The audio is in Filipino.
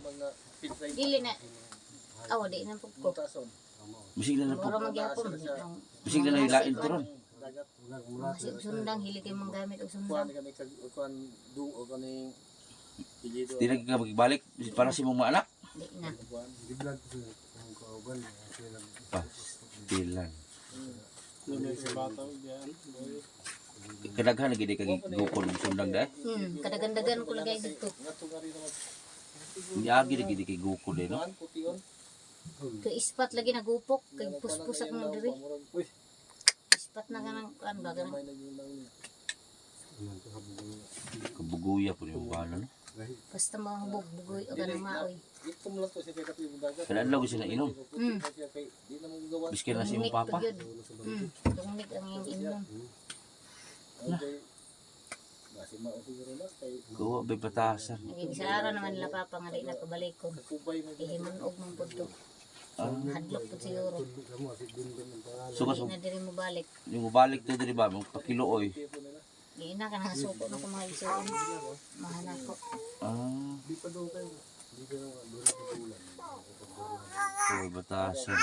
mga pitray. Dili na. Awa, di na po ko. Mutason. Bisig na na po. Mura magyapon. Bisig na na ilain to ron. Sundang, hili kayo mong gamit Kuhan sundang. kami kag kuhan dung o kaning Pigido. Di na ka magbalik. Para si mong anak. Di na. Kuhan. Diyan. Kadaghan lagi di kag gukol sundang dai. Hmm, kadagandagan ko lagay dito. Naman. Niagi lagi di kay gukol dai no. Kay ispat lagi nagupok. Kay puspusak mo diri. Ispat na ka ng kuan ba niya. Kabuguya po yung bala no. Basta mga bugbugoy o ganang maoy. Mo lang sila inom. Hmm. Gawa. Biskin na si mong papa. Hmm, tungnik ang iyong inom. Na Kuha bay patasan. Naging sa araw naman nila papa nga di na pabalik ko. Ihimunog mong pudto. Ah, Hadlok po siguro. so Hindi kaso na diri mo balik. yung balik to diri ba mo pakiluoy. Di na ka nakasuko na kung mga isuon. Mahana ko. Ah. Kuha batasan.